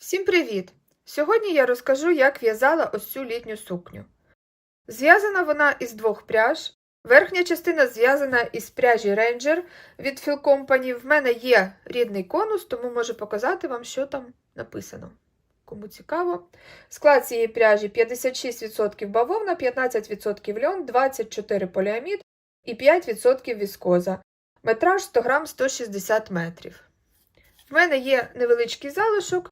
Всім привіт! Сьогодні я розкажу, як в'язала ось цю літню сукню. Зв'язана вона із двох пряж. Верхня частина зв'язана із пряжі Ranger від Feel Company. В мене є рідний конус, тому можу показати вам, що там написано. Кому цікаво. Склад цієї пряжі 56% бавовна, 15% льон, 24 поліамід і 5% віскоза. Метраж 100 грам 160 метрів. В мене є невеличкий залишок.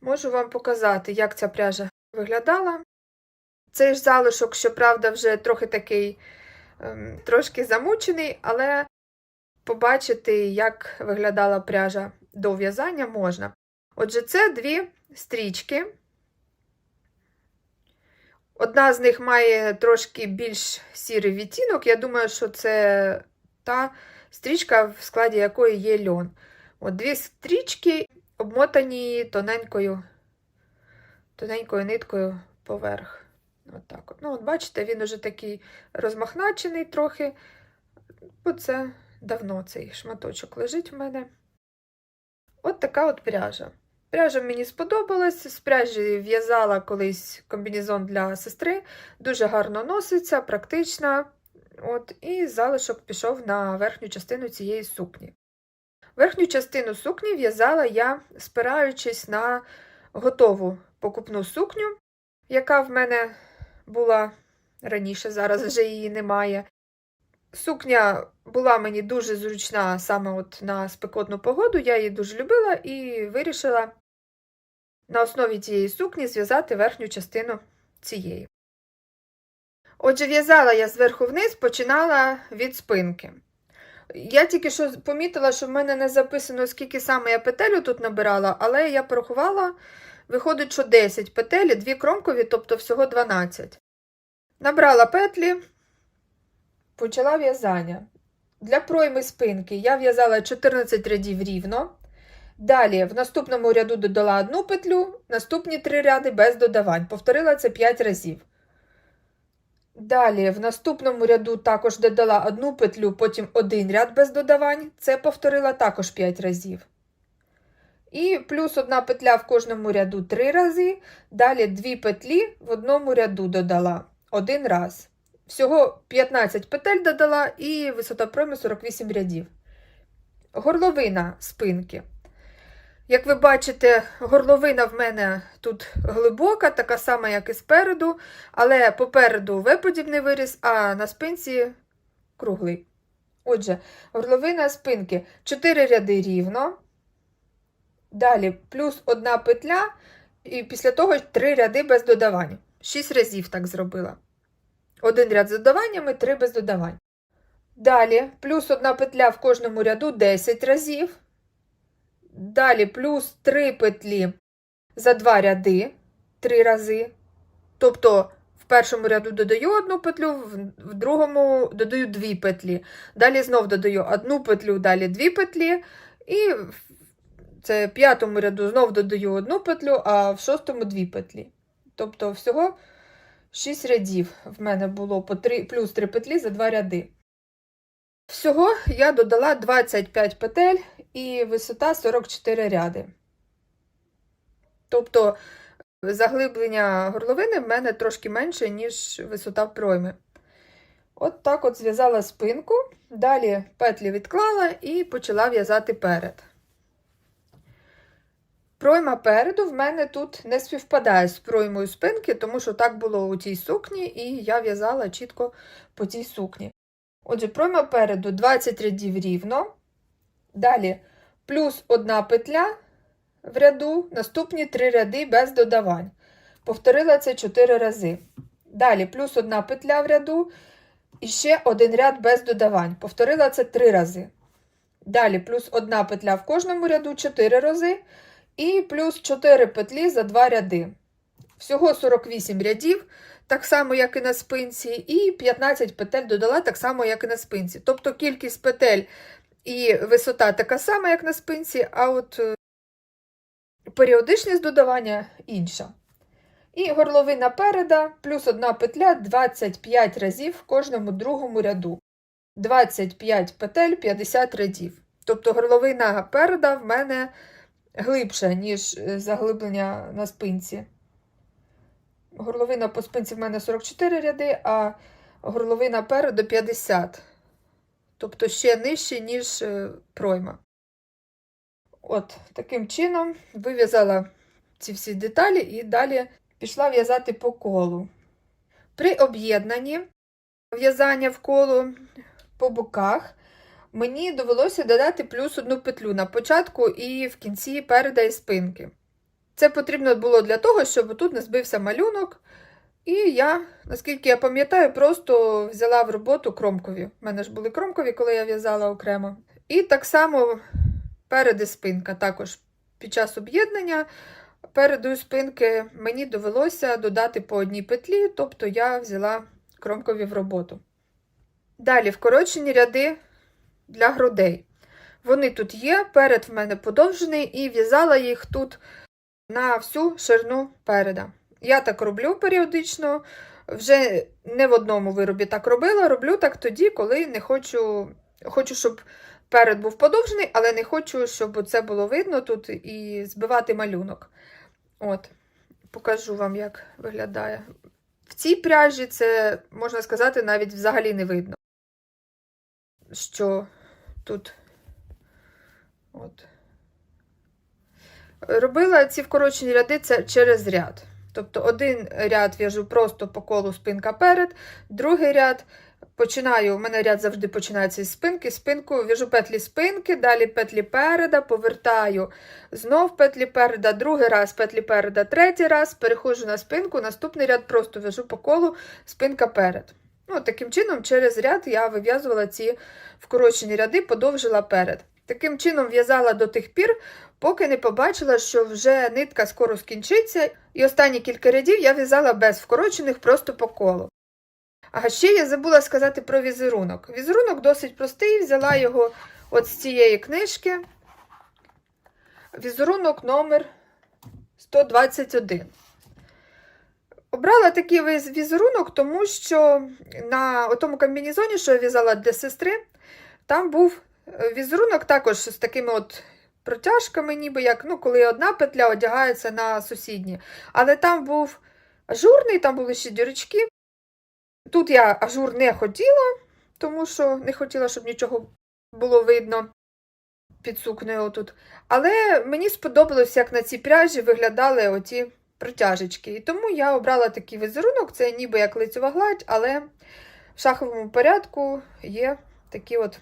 Можу вам показати, як ця пряжа виглядала. Цей ж залишок, щоправда, вже трохи такий ем, трошки замучений, але побачити, як виглядала пряжа до в'язання можна. Отже, це дві стрічки. Одна з них має трошки більш сірий відтінок. Я думаю, що це та стрічка, в складі якої є льон. От Дві стрічки обмотані тоненькою тоненькою ниткою поверх. От. Ну, от бачите, він уже такий розмахначений трохи, бо це давно цей шматочок лежить в мене. От така от пряжа. Пряжа мені сподобалась. З пряжі в'язала колись комбінезон для сестри. Дуже гарно носиться, практична. От, І залишок пішов на верхню частину цієї сукні. Верхню частину сукні в'язала я, спираючись на готову покупну сукню, яка в мене була раніше, зараз вже її немає. Сукня була мені дуже зручна саме от на спекотну погоду, я її дуже любила і вирішила на основі цієї сукні зв'язати верхню частину цієї. Отже, в'язала я зверху вниз, починала від спинки. Я тільки що помітила, що в мене не записано, скільки саме я петелю тут набирала, але я порахувала, виходить, що 10 петель, дві кромкові, тобто всього 12. Набрала петлі, почала в'язання. Для пройми спинки я в'язала 14 рядів рівно. Далі в наступному ряду додала одну петлю, наступні три ряди без додавань. Повторила це 5 разів. Далі в наступному ряду також додала одну петлю, потім один ряд без додавань. Це повторила також 5 разів. І плюс одна петля в кожному ряду 3 рази. Далі дві петлі в одному ряду додала один раз. Всього 15 петель додала і висота пройми 48 рядів. Горловина спинки. Як ви бачите, горловина в мене тут глибока, така сама, як і спереду, але попереду В-подібний виріс, а на спинці круглий. Отже, горловина спинки 4 ряди рівно. Далі плюс одна петля, і після того 3 ряди без додавань. 6 разів так зробила. Один ряд з додаваннями, 3 без додавань. Далі плюс одна петля в кожному ряду 10 разів. Далі плюс 3 петлі за 2 ряди 3 рази. Тобто в першому ряду додаю одну петлю, в другому додаю 2 петлі. Далі знов додаю одну петлю, далі 2 петлі. І це в п'ятому ряду знов додаю одну петлю, а в шостому 2 петлі. Тобто всього 6 рядів в мене було по 3, плюс 3 петлі за 2 ряди. Всього я додала 25 петель і висота 44 ряди. Тобто заглиблення горловини в мене трошки менше, ніж висота пройми. От так от зв'язала спинку, далі петлі відклала і почала в'язати перед. Пройма переду в мене тут не співпадає з проймою спинки, тому що так було у цій сукні, і я в'язала чітко по цій сукні. Отже, пройма переду 20 рядів рівно. Далі плюс одна петля в ряду, наступні 3 ряди без додавань. Повторила це 4 рази. Далі плюс одна петля в ряду і ще один ряд без додавань. Повторила це 3 рази. Далі плюс одна петля в кожному ряду 4 рази. І плюс 4 петлі за 2 ряди. Всього 48 рядів, так само, як і на спинці, і 15 петель додала так само, як і на спинці. Тобто кількість петель і висота така сама, як на спинці, а от е, періодичність додавання інша. І горловина переда, плюс одна петля 25 разів в кожному другому ряду. 25 петель 50 рядів. Тобто горловина переда в мене глибше, ніж е, заглиблення на спинці. Горловина по спинці в мене 44 ряди, а горловина переду 50. Тобто ще нижче, ніж е, пройма. От, таким чином вив'язала ці всі деталі і далі пішла в'язати по колу. При об'єднанні в'язання в коло по боках мені довелося додати плюс одну петлю на початку і в кінці переда і спинки. Це потрібно було для того, щоб тут не збився малюнок. І я, наскільки я пам'ятаю, просто взяла в роботу кромкові. У мене ж були кромкові, коли я в'язала окремо. І так само перед і спинка. Також під час об'єднання переду спинки мені довелося додати по одній петлі, тобто я взяла кромкові в роботу. Далі вкорочені ряди для грудей. Вони тут є, перед в мене подовжений, і в'язала їх тут на всю ширину переда. Я так роблю періодично, вже не в одному виробі так робила. Роблю так тоді, коли не хочу, хочу, щоб перед був подовжений, але не хочу, щоб це було видно тут і збивати малюнок. От, покажу вам, як виглядає. В цій пряжі це, можна сказати, навіть взагалі не видно, що тут. От. Робила ці вкорочені ряди це через ряд. Тобто один ряд в'яжу просто по колу спинка перед, другий ряд починаю, у мене ряд завжди починається із спинки, спинку в'яжу петлі спинки, далі петлі переда, повертаю знов петлі переда, другий раз петлі переда, третій раз, переходжу на спинку, наступний ряд просто в'яжу по колу спинка перед. Ну, Таким чином, через ряд я вив'язувала ці вкорочені ряди, подовжила перед. Таким чином в'язала до тих пір, поки не побачила, що вже нитка скоро скінчиться, і останні кілька рядів я в'язала без вкорочених просто по колу. А ще я забула сказати про візерунок. Візерунок досить простий, взяла його от з цієї книжки. Візерунок номер 121. Обрала такий візерунок, тому що на тому комбінезоні, що я в'язала для сестри, там був візерунок також з такими от протяжками, ніби як, ну, коли одна петля одягається на сусідні. Але там був ажурний, там були ще дірочки. Тут я ажур не хотіла, тому що не хотіла, щоб нічого було видно під сукнею тут. Але мені сподобалось, як на цій пряжі виглядали оті протяжечки. І тому я обрала такий візерунок, це ніби як лицева гладь, але в шаховому порядку є такі от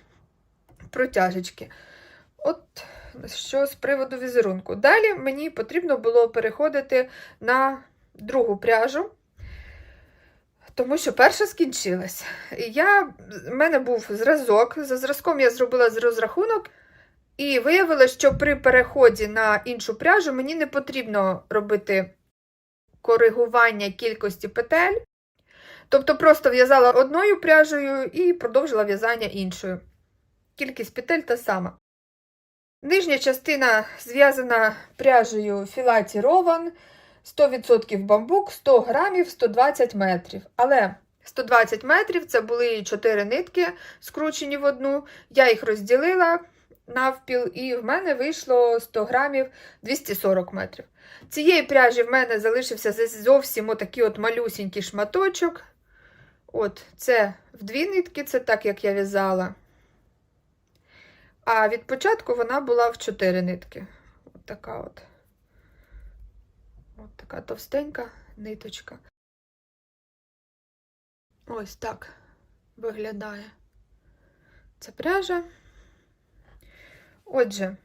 протяжечки. От що з приводу візерунку. Далі мені потрібно було переходити на другу пряжу, тому що перша скінчилась. Я, в мене був зразок. За зразком я зробила розрахунок, і виявилося, що при переході на іншу пряжу мені не потрібно робити коригування кількості петель. Тобто просто в'язала одною пряжею і продовжила в'язання іншою. Кількість петель та сама. Нижня частина зв'язана пряжею філаті Рован, 100% бамбук, 100 грамів, 120 метрів. Але 120 метрів це були 4 нитки, скручені в одну. Я їх розділила навпіл, і в мене вийшло 100 грамів 240 метрів. Цієї пряжі в мене залишився зовсім отакий от малюсінький шматочок. От, це в дві нитки, це так, як я в'язала. А від початку вона була в 4 нитки. От така от. От така товстенька ниточка. Ось так виглядає ця пряжа. Отже,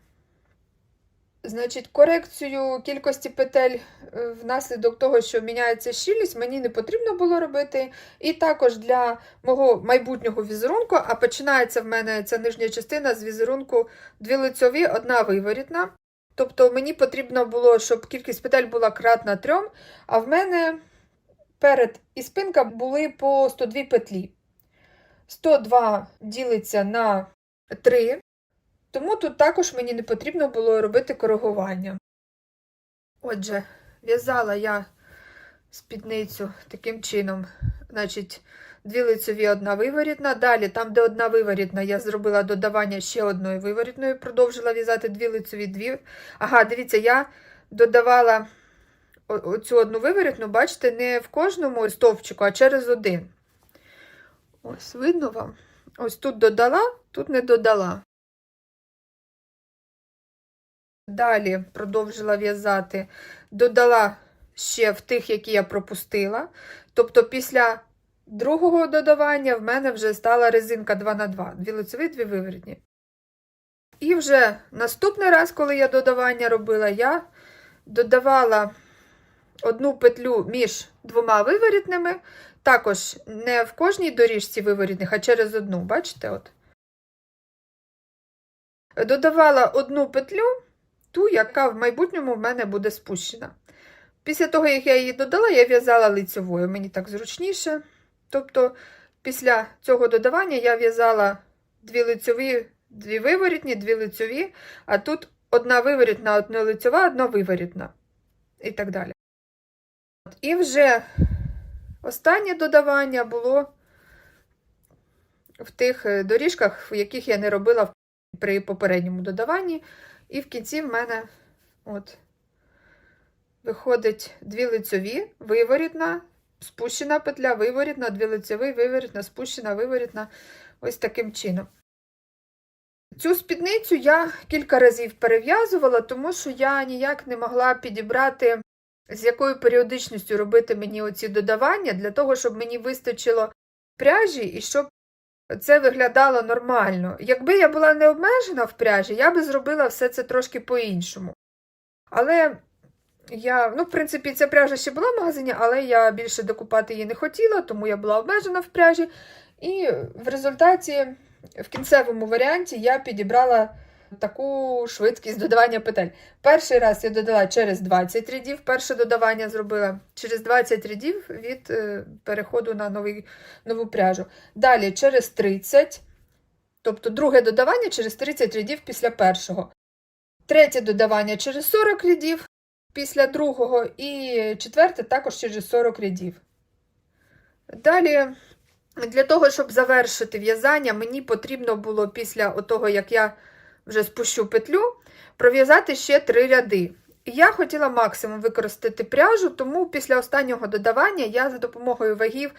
значить, корекцію кількості петель е, внаслідок того, що міняється щільність, мені не потрібно було робити. І також для мого майбутнього візерунку, а починається в мене ця нижня частина з візерунку дві лицьові, одна виворітна. Тобто мені потрібно було, щоб кількість петель була кратна трьом, а в мене перед і спинка були по 102 петлі. 102 ділиться на 3, тому тут також мені не потрібно було робити коригування. Отже, в'язала я спідницю таким чином. Значить, дві лицеві, одна виворітна. Далі, там, де одна виворітна, я зробила додавання ще одної виворітної, продовжила в'язати дві лицеві, дві. Ага, дивіться, я додавала оцю одну виворітну, бачите, не в кожному стовпчику, а через один. Ось, видно вам? Ось тут додала, тут не додала. Далі продовжила в'язати, додала ще в тих, які я пропустила. Тобто після другого додавання в мене вже стала резинка 2 на 2 дві лицеві, дві виворітні. І вже наступний раз, коли я додавання робила, я додавала одну петлю між двома виворітними, також не в кожній доріжці виворітних, а через одну, бачите? от. Додавала одну петлю, ту, яка в майбутньому в мене буде спущена. Після того, як я її додала, я в'язала лицевою, мені так зручніше. Тобто, після цього додавання я в'язала дві лицеві, дві виворітні, дві лицеві, а тут одна виворітна, одна лицева, одна виворітна. І так далі. І вже останнє додавання було в тих е, доріжках, в яких я не робила при попередньому додаванні. І в кінці в мене от виходить дві лицеві, виворітна, спущена петля, виворітна, дві лицеві, виворітна, спущена, виворітна. Ось таким чином. Цю спідницю я кілька разів перев'язувала, тому що я ніяк не могла підібрати, з якою періодичністю робити мені оці додавання, для того, щоб мені вистачило пряжі і щоб це виглядало нормально. Якби я була не обмежена в пряжі, я би зробила все це трошки по-іншому. Але я, ну, в принципі, ця пряжа ще була в магазині, але я більше докупати її не хотіла, тому я була обмежена в пряжі. І в результаті, в кінцевому варіанті, я підібрала таку швидкість додавання петель. Перший раз я додала через 20 рядів, перше додавання зробила через 20 рядів від е, переходу на новий, нову пряжу. Далі через 30, тобто друге додавання через 30 рядів після першого. Третє додавання через 40 рядів після другого, і четверте також через 40 рядів. Далі, для того, щоб завершити в'язання, мені потрібно було після того, як я вже спущу петлю, пров'язати ще 3 ряди. Я хотіла максимум використати пряжу, тому після останнього додавання я за допомогою вагів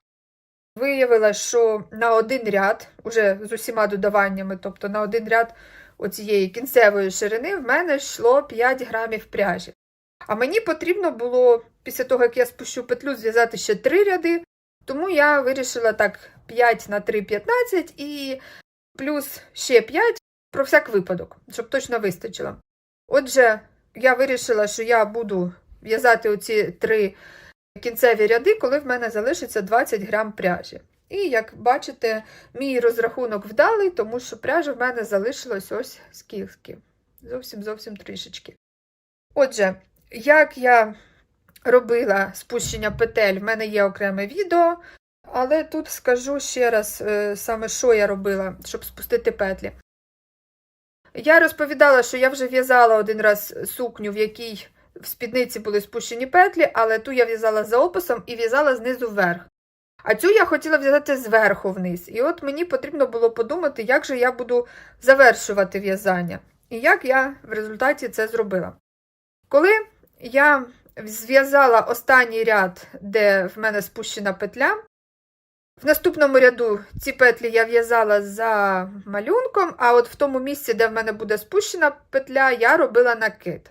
виявила, що на один ряд, уже з усіма додаваннями, тобто на один ряд оцієї кінцевої ширини, в мене йшло 5 грамів пряжі. А мені потрібно було, після того, як я спущу петлю, зв'язати ще 3 ряди, тому я вирішила так 5 на 3 15 і плюс ще 5 про всяк випадок, щоб точно вистачило. Отже, я вирішила, що я буду в'язати оці три кінцеві ряди, коли в мене залишиться 20 грам пряжі. І, як бачите, мій розрахунок вдалий, тому що пряжі в мене залишилось ось скільки. Зовсім зовсім трішечки. Отже, як я робила спущення петель, в мене є окреме відео, але тут скажу ще раз е, саме, що я робила, щоб спустити петлі. Я розповідала, що я вже в'язала один раз сукню, в якій в спідниці були спущені петлі, але ту я в'язала за описом і в'язала знизу вверх. А цю я хотіла в'язати зверху вниз. І от мені потрібно було подумати, як же я буду завершувати в'язання. І як я в результаті це зробила. Коли я зв'язала останній ряд, де в мене спущена петля, в наступному ряду ці петлі я в'язала за малюнком, а от в тому місці, де в мене буде спущена петля, я робила накид.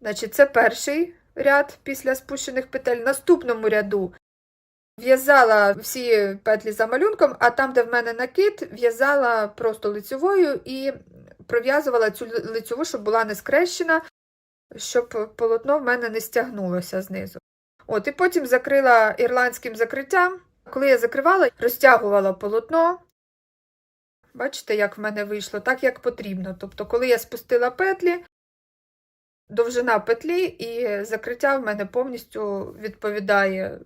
Значить, це перший ряд після спущених петель. В наступному ряду в'язала всі петлі за малюнком, а там, де в мене накид, в'язала просто лицьовою і пров'язувала цю лицьову, щоб була не скрещена, щоб полотно в мене не стягнулося знизу. От, І потім закрила ірландським закриттям. Коли я закривала, розтягувала полотно. Бачите, як в мене вийшло, так як потрібно. Тобто, коли я спустила петлі, довжина петлі і закриття в мене повністю відповідає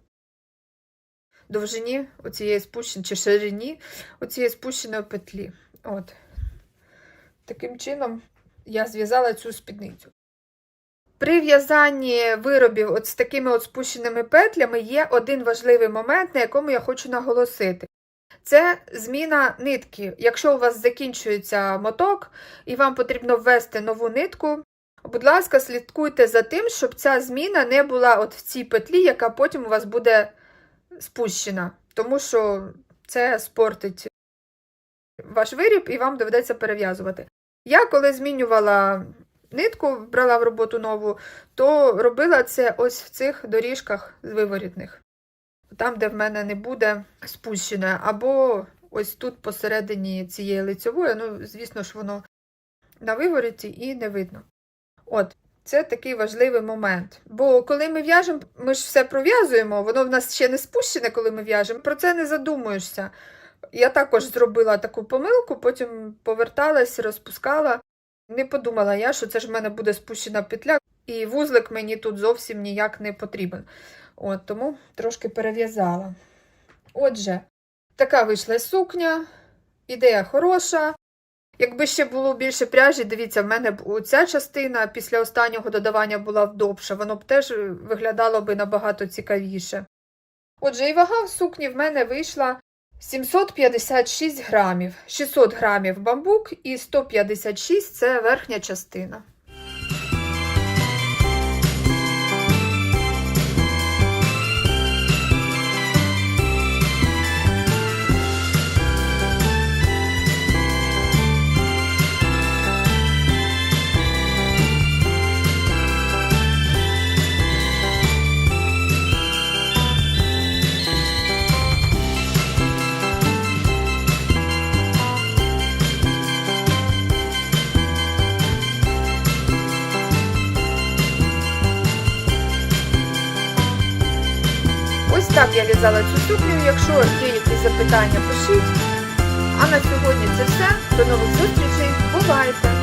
довжині оцієї спущеної чи ширині оцієї спущеної петлі. От. Таким чином я зв'язала цю спідницю. При в'язанні виробів от з такими от спущеними петлями є один важливий момент, на якому я хочу наголосити. Це зміна нитки. Якщо у вас закінчується моток і вам потрібно ввести нову нитку, будь ласка, слідкуйте за тим, щоб ця зміна не була от в цій петлі, яка потім у вас буде спущена, тому що це спортить ваш виріб і вам доведеться перев'язувати. Я коли змінювала нитку, брала в роботу нову, то робила це ось в цих доріжках виворітних. Там, де в мене не буде спущене, або ось тут посередині цієї лицьової, ну, звісно ж, воно на вивороті і не видно. От, це такий важливий момент. Бо коли ми в'яжемо, ми ж все пров'язуємо, воно в нас ще не спущене, коли ми в'яжемо, про це не задумуєшся. Я також зробила таку помилку, потім поверталась, розпускала. Не подумала я, що це ж в мене буде спущена петля, і вузлик мені тут зовсім ніяк не потрібен. От, тому трошки перев'язала. Отже, така вийшла сукня, ідея хороша. Якби ще було більше пряжі, дивіться, в мене б ця частина після останнього додавання була б довша, воно б теж виглядало би набагато цікавіше. Отже, і вага в сукні в мене вийшла 756 грамів, 600 грамів бамбук і 156 це верхня частина. Так я в'язала цю туплю. Якщо є якісь запитання, пишіть. А на сьогодні це все. До нових зустрічей. Бувайте!